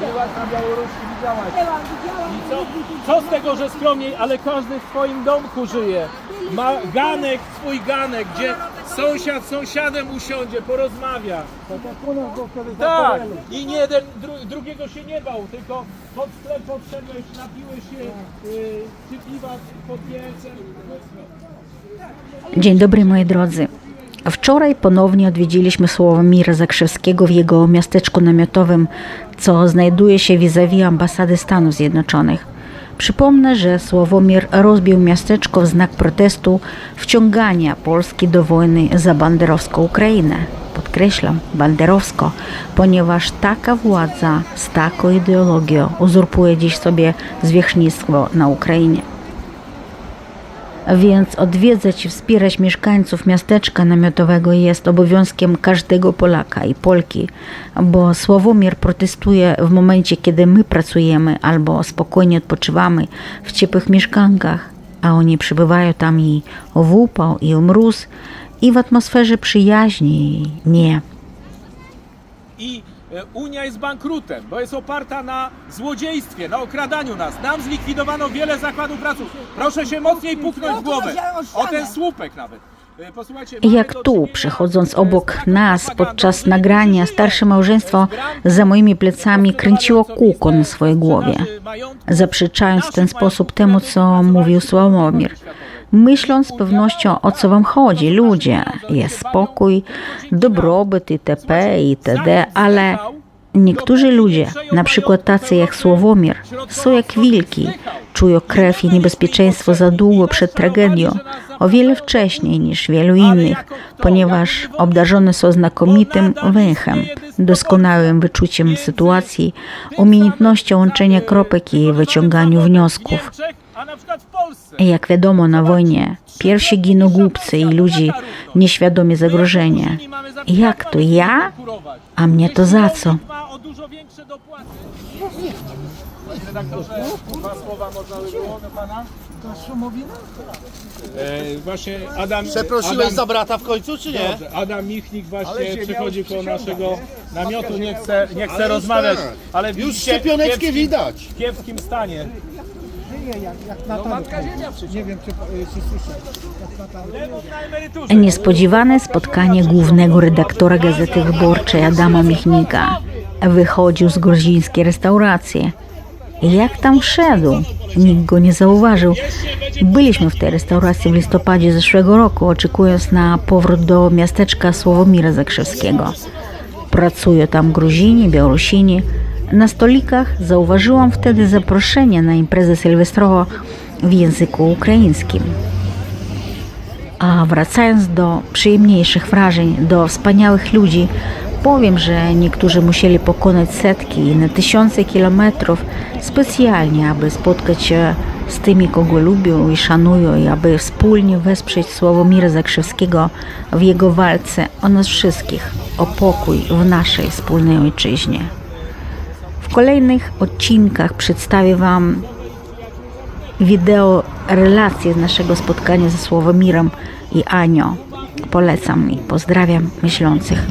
Byłaś na Białorusi, widziałaś. Byłam, widziałam. I co, co z tego, że skromniej, ale każdy w swoim domku żyje. Ma ganek, swój ganek, gdzie sąsiad z sąsiadem usiądzie, porozmawia. Tak, i nie jeden dru, drugiego się nie bał, tylko pod sklep podszedłeś, napiłeś się yy, czy piwa pod wielcem. Dzień dobry moi drodzy. Wczoraj ponownie odwiedziliśmy Sławomira Zakrzewskiego w jego miasteczku namiotowym, co znajduje się vis-a-vis ambasady Stanów Zjednoczonych. Przypomnę, że Sławomir rozbił miasteczko w znak protestu wciągania Polski do wojny za banderowską Ukrainę. Podkreślam, banderowsko, ponieważ taka władza z taką ideologią uzurpuje dziś sobie zwierzchnictwo na Ukrainie. Więc odwiedzać i wspierać mieszkańców miasteczka namiotowego jest obowiązkiem każdego Polaka i Polki, bo Sławomir protestuje w momencie, kiedy my pracujemy albo spokojnie odpoczywamy w ciepłych mieszkankach, a oni przybywają tam i w upał, i w mróz, i w atmosferze przyjaźni. Nie. I Unia jest bankrutem, bo jest oparta na złodziejstwie, na okradaniu nas. Nam zlikwidowano wiele zakładów pracy. Proszę się mocniej puknąć w głowę. O ten słupek nawet. E, Jak tu, przechodząc obok nas podczas nagrania, starsze małżeństwo za moimi plecami kręciło kółko na swojej głowie, zaprzeczając w ten sposób temu, co mówił Sławomir. Myśląc z pewnością o co wam chodzi, ludzie, jest spokój, dobrobyt itp. itd., ale niektórzy ludzie, na przykład tacy jak Sławomir, są jak wilki, czują krew i niebezpieczeństwo za długo przed tragedią, o wiele wcześniej niż wielu innych, ponieważ obdarzone są znakomitym węchem, doskonałym wyczuciem sytuacji, umiejętnością łączenia kropek i wyciąganiu wniosków. Jak wiadomo, na wojnie pierwsi giną głupcy i ludzi nieświadomi zagrożenia. Jak to ja? A mnie to za co? Ma o dużo większe dopłaty. Panie redaktorze, dwa słowa można by było do pana? E, właśnie Adam... Przeprosiłeś Adam, za brata w końcu, czy nie? Dobrze, Adam Michnik właśnie przychodzi koło naszego namiotu, nie chce, nie chce rozmawiać, tak. ale Już widzicie, szczepioneczkę kiepskim- widać. W kiepskim stanie. Żyje jak, jak na No. Nie wiem, czy, y, czy słyszę. Niespodziewane spotkanie głównego redaktora Gazety Wyborczej Adama Michnika. Wychodził z gruzińskiej restauracji. Jak tam wszedł? Nikt go nie zauważył. Byliśmy w tej restauracji w listopadzie zeszłego roku, oczekując na powrót do miasteczka Sławomira Zakrzewskiego. Pracują tam Gruzini, Białorusini. Na stolikach zauważyłam wtedy zaproszenie na imprezę sylwestrową w języku ukraińskim. A wracając do przyjemniejszych wrażeń, do wspaniałych ludzi, powiem, że niektórzy musieli pokonać setki i na tysiące kilometrów specjalnie, aby spotkać się z tymi, kogo lubią i szanują, i aby wspólnie wesprzeć Sławomira Zakrzewskiego w jego walce o nas wszystkich, o pokój w naszej wspólnej ojczyźnie. W kolejnych odcinkach przedstawię Wam wideo relacje z naszego spotkania ze Sławomirem i Anią. Polecam i pozdrawiam myślących.